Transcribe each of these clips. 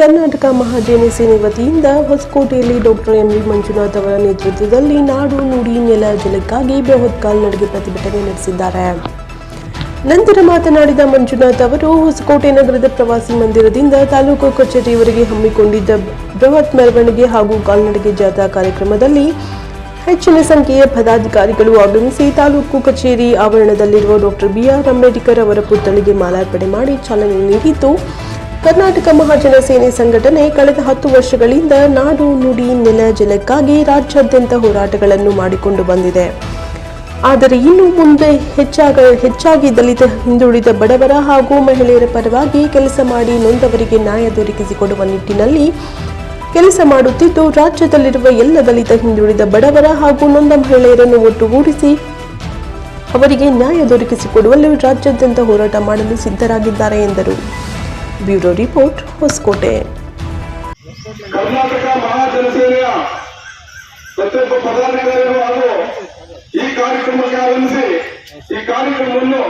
ಕರ್ನಾಟಕ ಮಹಾಜನ ಸೇನೆ ವತಿಯಿಂದ ಹೊಸಕೋಟೆಯಲ್ಲಿ doctor M V Manjunath ಅವರ ನೇತೃತ್ವದಲ್ಲಿ ನಾಡು ನುಡಿ ನೆಲ ಜಲಕ್ಕಾಗಿ ಬೃಹತ್ ಕಾಲ್ನಡಿಗೆ ಪ್ರತಿಭಟನೆ ನಡೆಸಿದ್ದಾರೆ. ನಂತರ ಮಾತನಾಡಿದ ಮಂಜುನಾಥ್ ಅವರು, ಹೊಸಕೋಟೆ ನಗರದ ಪ್ರವಾಸಿ ಮಂದಿರದಿಂದ ತಾಲೂಕು ಕಚೇರಿಯವರೆಗೆ ಹಮ್ಮಿಕೊಂಡಿದ್ದ ಬೃಹತ್ ಮೆರವಣಿಗೆ ಹಾಗೂ ಕಾಲ್ನಡಿಗೆ ಜಾಥಾ ಕಾರ್ಯಕ್ರಮದಲ್ಲಿ ಹೆಚ್ಚಿನ ಸಂಖ್ಯೆಯ ಪದಾಧಿಕಾರಿಗಳು ಆಗಮಿಸಿ ತಾಲೂಕು ಕಚೇರಿ ಆವರಣದಲ್ಲಿರುವ ಡಾಕ್ಟರ್ ಬಿಆರ್ ಅಂಬೇಡ್ಕರ್ ಅವರ ಪುತ್ಥಳಿಗೆ ಮಾಲಾರ್ಪಣೆ ಮಾಡಿ ಚಾಲನೆ ನೀಡಿದ್ದು ಕರ್ನಾಟಕ ಮಹಾಜನ ಸೇನೆ ಸಂಘಟನೆ ಕಳೆದ ಹತ್ತು ವರ್ಷಗಳಿಂದ ನಾಡು ನುಡಿ ನೆಲ ಜಲಕ್ಕಾಗಿ ರಾಜ್ಯಾದ್ಯಂತ ಹೋರಾಟಗಳನ್ನು ಮಾಡಿಕೊಂಡು ಬಂದಿದೆ. ಆದರೆ ಇನ್ನು ಮುಂದೆ ಹೆಚ್ಚಾಗ ಹೆಚ್ಚಾಗಿ ದಲಿತ, ಹಿಂದುಳಿದ ಬಡವರ ಹಾಗೂ ಮಹಿಳೆಯರ ಪರವಾಗಿ ಕೆಲಸ ಮಾಡಿ ನೊಂದವರಿಗೆ ನ್ಯಾಯ ದೊರಕಿಸಿಕೊಡುವ ನಿಟ್ಟಿನಲ್ಲಿ ಕೆಲಸ ಮಾಡುತ್ತಿದ್ದು, ರಾಜ್ಯದಲ್ಲಿರುವ ಎಲ್ಲ ದಲಿತ, ಹಿಂದುಳಿದ ಬಡವರ ಹಾಗೂ ನೊಂದ ಮಹಿಳೆಯರನ್ನು ಒಟ್ಟುಗೂಡಿಸಿ ಅವರಿಗೆ ನ್ಯಾಯ ದೊರಕಿಸಿಕೊಡುವಲ್ಲಿ ರಾಜ್ಯಾದ್ಯಂತ ಹೋರಾಟ ಮಾಡಲು ಸಿದ್ಧರಾಗಿದ್ದಾರೆ ಎಂದರು. Bureau report Hosakote. ಕರ್ನಾಟಕ ಮಹಾಜನಸೇನೆಯ ಪ್ರತಿಯೊಬ್ಬ ಪದಾಧಿಕಾರಿಗಳು ಹಾಗೂ ಈ ಕಾರ್ಯಕ್ರಮಕ್ಕೆ ಆಗಮಿಸಿ ಈ ಕಾರ್ಯಕ್ರಮವನ್ನು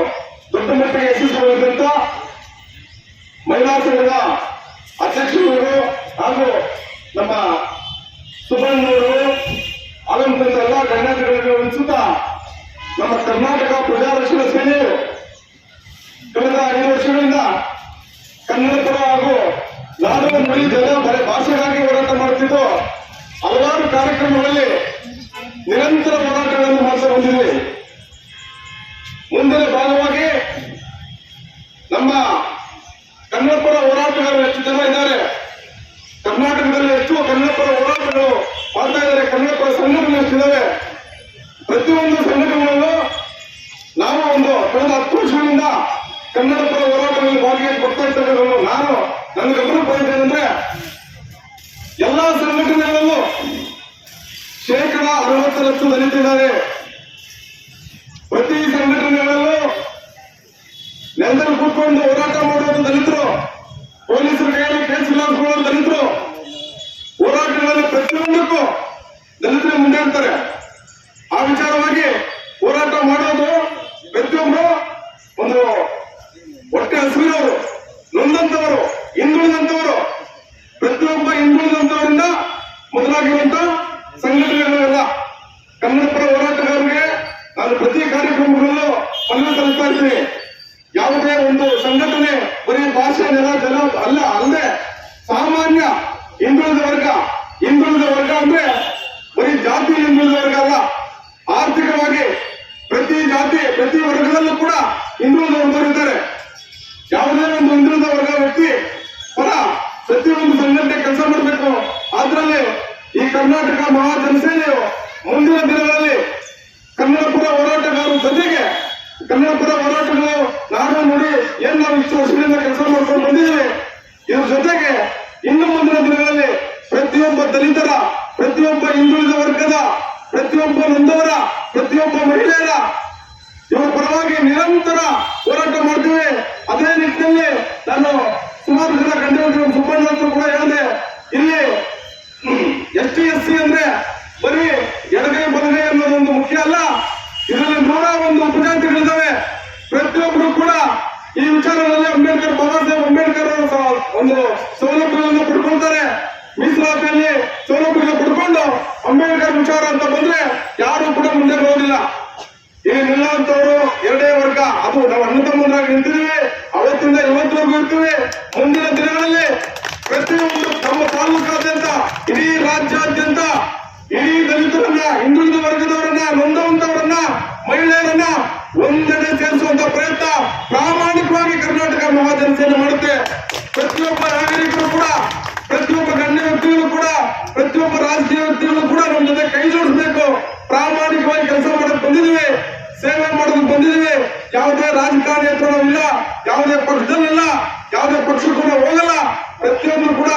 ದೊಡ್ಡ ಮಟ್ಟಿಗೆ ಯಶಸ್ವಿಗೊಳಿಸಿದಂತ ಮಹಿಳಾ ಸಂಘದ ಅಧ್ಯಕ್ಷರು ಹಾಗೂ ನಮ್ಮ ಸುಬ್ರಹ್ಮಣ್ಯವರು ಆಗಮಿಸಿದಂತ ಎಲ್ಲ ಗಣ್ಯಾತಿಗಳಿಗೆ ವಂಚಿಸುತ್ತಾ ನಮ್ಮ ಕರ್ನಾಟಕ ಪ್ರಜಾರಕ್ಷಣಾ ಸೇನೆ ಪರ ಸಂಘಟನೆ ಎಷ್ಟಿದ್ದಾವೆ ಪ್ರತಿಯೊಂದು ಸಂಘಟನೆಗಳಲ್ಲೂ ನಾವು ಒಂದು ಕಳೆದ ಹತ್ತು ವರ್ಷಗಳಿಂದ ಕನ್ನಡ ಪರ ಹೋರಾಟದಲ್ಲಿ ಭಾಗಿಯಾಗಿ ಕೊಡ್ತಾ ಇರ್ತಕ್ಕಂಥ ನಾನು ನನ್ನ ಗಮನ ಪಡೆಯುತ್ತೇನೆಂದ್ರೆ ಎಲ್ಲಾ ಸಂಘಟನೆಗಳಲ್ಲೂ ಶೇಕಡ ಅರವತ್ತರಷ್ಟು ದಲಿತಿದ್ದಾರೆ ಪ್ರತಿ ಸಂಘಟನೆಗಳಲ್ಲೂ ನೆಲದಲ್ಲಿ ಕೂತ್ಕೊಂಡು ಹೋರಾಟ ಮಾಡೋದು ದಲಿತರು ಪೊಲೀಸರ ಕೈಯಲ್ಲಿ ಕೇಸ್ ಇಲಾಖೆಗಳು ದಲಿತರು ಹೋರಾಟಗಳಲ್ಲಿ ಪ್ರತಿಯೊಂದಕ್ಕೂ ದಲಿತರು ಮುಂದೆ ಇರ್ತಾರೆ ಆ ವಿಚಾರವಾಗಿ ಹೋರಾಟ ಮಾಡೋದು ಪ್ರತಿಯೊಬ್ಬರು ಒಂದು ಹೊಟ್ಟೆ ಹಸಿರವರು ನೊಂದಂತವರು ಹಿಂದುಳಿದಂತವರು ಪ್ರತಿಯೊಬ್ಬ ಹಿಂದುಳಿದಂತವರಿಂದ ಮೊದಲಾಗಿರುವಂತ ಸಂಘಟನೆಗಳೆಲ್ಲ ಕನ್ನಡ ಪರ ಹೋರಾಟಗಾರರಿಗೆ ನಾನು ಪ್ರತಿ ಕಾರ್ಯಕ್ರಮಗಳಲ್ಲೂ ಇದ್ದೀನಿ ಯಾವುದೇ ಒಂದು ಸಂಘಟನೆ, ಬರೀ ಭಾಷೆ ನೆಲ, ಜನ ಅಲ್ಲ, ಅಲ್ಲದೆ ಸಾಮಾನ್ಯ ಹಿಂದುಳಿದ ವರ್ಗ ಹಿಂದುಳಿದ ವರ್ಗ ಅಂದ್ರೆ ಬರೀ ಜಾತಿ ಹಿಂದುಳಿದ ವರ್ಗ ಅಲ್ಲ. ಆರ್ಥಿಕವಾಗಿ ಪ್ರತಿ ಜಾತಿ, ಪ್ರತಿ ವರ್ಗದಲ್ಲೂ ಕೂಡ ಹಿಂದುಳಿದ ವರ್ಗರಿದ್ದಾರೆ ಯಾವುದೇ ಒಂದು ಹಿಂದುಳಿದ ವರ್ಗ ವ್ಯಕ್ತಿ ಪರ ಪ್ರತಿಯೊಂದು ಸಂಘಟನೆ ಕೆಲಸ ಮಾಡಬೇಕು. ಅದರಲ್ಲಿ ಈ ಕರ್ನಾಟಕ ಮಹಾಜನಸೇನೆಯು ಮುಂದಿನ ದಿನಗಳಲ್ಲಿ ಕನ್ನಡ ಪರ ಹೋರಾಟಗಾರರ ಜೊತೆಗೆ ಕನ್ನಡ ಪರ ಹೋರಾಟಗಳು ನಾಡು ನುಡಿ ಏನ್ ನಾವು ಇಷ್ಟು ವರ್ಷಗಳಿಂದ ಕೆಲಸ ಮಾಡ್ಕೊಂಡು ಬಂದಿದ್ದೇವೆ. ಇದ್ರ ಜೊತೆಗೆ ಇನ್ನು ಮುಂದಿನ ದಿನಗಳಲ್ಲಿ ಪ್ರತಿಯೊಬ್ಬ ದಲಿತರ, ಪ್ರತಿಯೊಬ್ಬ ಹಿಂದುಳಿದ ವರ್ಗದ, ಪ್ರತಿಯೊಬ್ಬ ನೊಂದವರ, ಪ್ರತಿಯೊಬ್ಬ ಮಹಿಳೆಯರ ಇವರ ಪರವಾಗಿ ನಿರಂತರ ಹೋರಾಟ ಮಾಡ್ತೀವಿ. ಅದೇ ನಿಟ್ಟಿನಲ್ಲಿ ನಾನು ಸುಮಾರು ಜನ ಕಂಡಿರುವ ಸುಬ್ಬಣ್ಣ ಹತ್ರ ಕೂಡ ಹೇಳಿದೆ ಇಲ್ಲಿ ಎಸ್ ಟಿ ಎಸ್ ಸಿ ಅಂದ್ರೆ ಬರೀ ಎಡಗೈ ಬಲಗೈ ಅನ್ನೋದೊಂದು ಮುಖ್ಯ ಅಲ್ಲ ಇದರಲ್ಲಿ ನೂರ ಒಂದು ಉಪಜಾತಿಗಳಿದ್ದಾವೆ ಪ್ರತಿಯೊಬ್ಬರು ಕೂಡ ಈ ವಿಚಾರದಲ್ಲಿ ಅಂಬೇಡ್ಕರ್ ಬಾಬಾ ಸಾಹೇಬ್ ಅಂಬೇಡ್ಕರ್ ಒಂದು ಸೌಲಭ್ಯಗಳನ್ನು ಪಡ್ಕೊಳ್ತಾರೆ ಮೀಸಲಾತಿಯಲ್ಲಿ ಸೌಲಭ್ಯ ಪಡ್ಕೊಂಡು ಅಂಬೇಡ್ಕರ್ ವಿಚಾರ ಅಂತ ಬಂದ್ರೆ ಯಾರು ಕೂಡ ಮುಂದೆ ಬರೋದಿಲ್ಲ. ಇಲ್ಲಿ ನಿಲ್ಲುವಂತವರು ಎರಡೇ ವರ್ಗ. ಅದು ನಾವು ಅಣ್ಣ ತಮ್ಮಂದ್ರಾಗಿ ನಿಂತಿದ್ದೀವಿ, ಅವತ್ತಿಂದ ಇವತ್ತಿನವರೆಗೂ ಇರ್ತೀವಿ. ಮುಂದಿನ ದಿನಗಳಲ್ಲಿ ಪ್ರತಿಯೊಂದು ನಮ್ಮ ತಾಲೂಕಾದ್ಯಂತ, ಇಡೀ ರಾಜ್ಯಾದ್ಯಂತ, ಇಡೀ ದಲಿತರನ್ನ, ಹಿಂದುಳಿದ ವರ್ಗದವರನ್ನ ನೊಂದವಂತವರನ್ನ ಮಹಿಳೆಯರನ್ನ ಒಂದೆಡೆ ಸೇರಿಸುವಂತ ಪ್ರಯತ್ನ ಪ್ರಾಮಾಣಿಕವಾಗಿ ಕರ್ನಾಟಕ ಮಹಾಜನ ಸೇನೆ ಮಾಡುತ್ತೆ. ಪ್ರತಿಯೊಬ್ಬ ನಾಗರಿಕರು ಕೂಡ, ಪ್ರತಿಯೊಬ್ಬ ಗಣ್ಯ ವ್ಯಕ್ತಿಗಳು ಕೂಡ, ಪ್ರತಿಯೊಬ್ಬ ರಾಜಕೀಯ ವ್ಯಕ್ತಿಗಳು ಕೂಡ ನಮ್ಮ ಜೊತೆ ಕೈ ಜೋಡಿಸಬೇಕು. ಪ್ರಾಮಾಣಿಕವಾಗಿ ಕೆಲಸ ಮಾಡಕ್ ಬಂದಿದ್ದೀವಿ. ಸೇವೆ ಮಾಡೋದಕ್ಕೆ ಬಂದಿದ್ದೀವಿ. ಯಾವುದೇ ರಾಜಕಾರಣಿ ಹತ್ರ ನಾವಿಲ್ಲ ಯಾವುದೇ ಪಕ್ಷದಲ್ಲಿಲ್ಲ ಯಾವುದೇ ಪಕ್ಷಕ್ಕೂ ನಾವು ಹೋಗಲ್ಲ. ಪ್ರತಿಯೊಬ್ಬರು ಕೂಡ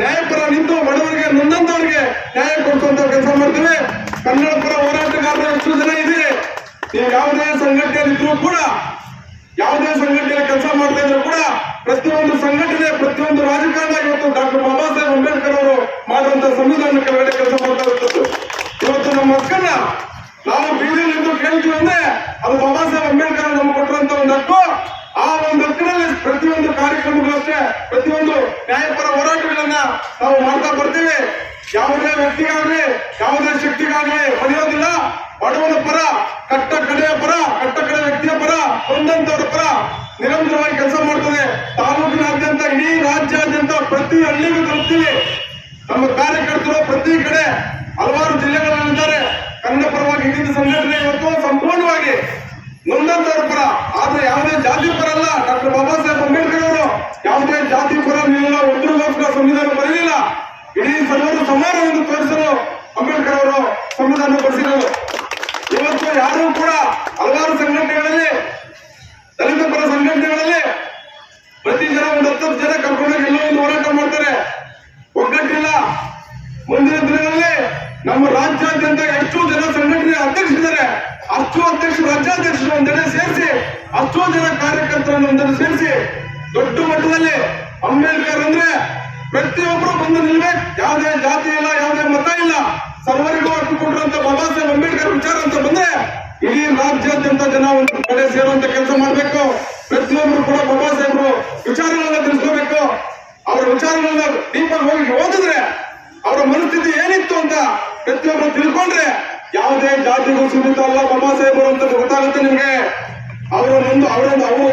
ನ್ಯಾಯಪರ ನಿಂತು ಬಡವರಿಗೆ, ನೊಂದಂತವರಿಗೆ ನ್ಯಾಯ ಕೊಡಿಸುವಂತ ಕೆಲಸ ಮಾಡ್ತೀವಿ. ಕನ್ನಡ ಪರ ಹೋರಾಟಗಾರರು ಎಷ್ಟು ಜನ ಇದೆ ನೀವು ಯಾವುದೇ ಸಂಘಟನೆ ಇದ್ರೂ ಕೂಡ ಯಾವುದೇ ಸಂಘಟನೆ ಕೆಲಸ ಮಾಡ್ತಾ ಇದ್ರು ಕೂಡ ಪ್ರತಿಯೊಂದು ಸಂಘಟನೆ, ಪ್ರತಿಯೊಂದು ರಾಜಕಾರಣ ಇವತ್ತು ಡಾಕ್ಟರ್ ಬಾಬಾ ಸಾಹೇಬ್ ಅಂಬೇಡ್ಕರ್ ಅವರು ಮಾಡುವಂತ ಸಂವಿಧಾನ ಕೆಳಗಡೆ ಕೆಲಸ ಮಾಡ್ತಾ ಇರ್ತದ್ದು ಇವತ್ತು ನಮ್ಮ ಹಕ್ಕನ್ನ ನಾವು ಬೀದಿಯಲ್ಲಿ ಎಂದು ಕೇಳ್ತೀವಿ ಅಂದ್ರೆ ಅದು ಬಾಬಾ ಸಾಹೇಬ್ ಅಂಬೇಡ್ಕರ್ ನಮ್ಗೆ ಕೊಟ್ಟರಂತ ಒಂದು ಹಕ್ಕು. ಆ ಒಂದು ಹಕ್ಕಿನಲ್ಲಿ ಪ್ರತಿಯೊಂದು ಕಾರ್ಯಕ್ರಮಗಳಷ್ಟೇ, ಪ್ರತಿಯೊಂದು ನ್ಯಾಯಪರ ನಾವು ಮಾಡ್ತಾ ಬರ್ತೀವಿ. ಯಾವುದೇ ವ್ಯಕ್ತಿಗಾಗ್ಲಿ, ಯಾವುದೇ ಶಕ್ತಿಗಾಗ್ಲಿ ಬರೆಯೋದಿಲ್ಲ ಬಡವನ ಪರ ಕಟ್ಟ ಕಡೆಯ ಪರ ಕಟ್ಟ ಕಡೆ ವ್ಯಕ್ತಿಯ ಪರ ಒಂದಂತವರ ಪರ ನಿರಂತರವಾಗಿ ಕೆಲಸ ಮಾಡ್ತದೆ. ತಾಲೂಕಿನಾದ್ಯಂತ ಇಡೀ ರಾಜ್ಯಾದ್ಯಂತ ಪ್ರತಿ ಹಳ್ಳಿಗೂ ತಲುಪ್ತೀವಿ. ನಮ್ಮ ಕಾರ್ಯಕರ್ತರು ಪ್ರತಿ ಕಡೆ ಹಲವಾರು ಜಿಲ್ಲೆಗಳಲ್ಲಿದ್ದಾರೆ. ಕನ್ನಡ ಪರವಾಗಿ ಇದ್ದಿದ್ದ ಸಂಘಟನೆ ಇವತ್ತು ಸಂಪೂರ್ಣವಾಗಿ ನೊಂದಂತವ್ರ ಪರ. ಆದ್ರೆ ಯಾವುದೇ ಜಾತಿ ಪರ ಅಷ್ಟೋ ಜನ ಕಾರ್ಯಕರ್ತರನ್ನು ಒಂದನ್ನು ಸೇರಿಸಿ ದೊಡ್ಡ ಮಟ್ಟದಲ್ಲಿ ಅಂಬೇಡ್ಕರ್ ಅಂದ್ರೆ ಪ್ರತಿಯೊಬ್ಬರು ಬಂದು ನಿಲ್ಬೇಕು ಯಾವುದೇ ಜಾತಿ ಇಲ್ಲ, ಯಾವುದೇ ಮತ ಇಲ್ಲ. ಸರ್ವರಿಗೂ ಹಕ್ಕು ಕೊಟ್ಟಿರುವಂತ ಬಾಬಾ ಸಾಹೇಬ್ ಅಂಬೇಡ್ಕರ್ ವಿಚಾರ ಅಂತ ಬಂದ್ರೆ ಇಡೀ ರಾಜ್ಯಾದ್ಯಂತ ಜನ ಒಂದು ಕಡೆ ಸೇರುವಂತ ಕೆಲಸ ಮಾಡಬೇಕು. ಪ್ರತಿಯೊಬ್ಬರು ಕೂಡ ಬಾಬಾ ಸಾಹೇಬರು ವಿಚಾರಗಳನ್ನ ತಿಳಿಸ್ಕೋಬೇಕು. ಅವರ ವಿಚಾರಗಳನ್ನ ಡೀಪಾಗಿ ಹೋಗಿ ಓದಿದ್ರೆ ಅವರ ಮನಸ್ಥಿತಿ ಏನಿತ್ತು ಅಂತ ಪ್ರತಿಯೊಬ್ಬರು ತಿಳ್ಕೊಂಡ್ರೆ ಯಾವುದೇ ಜಾತಿಗೂ ಸೀಮಿತ ಅಲ್ಲ. ಬಾಬಾ ಸಾಹೇಬರು ಅಂತ ಗೊತ್ತಾಗುತ್ತೆ ನಿಮ್ಗೆ. ಅವರ ಮುಂದೆ ಅವರೊಂದು ಅವರು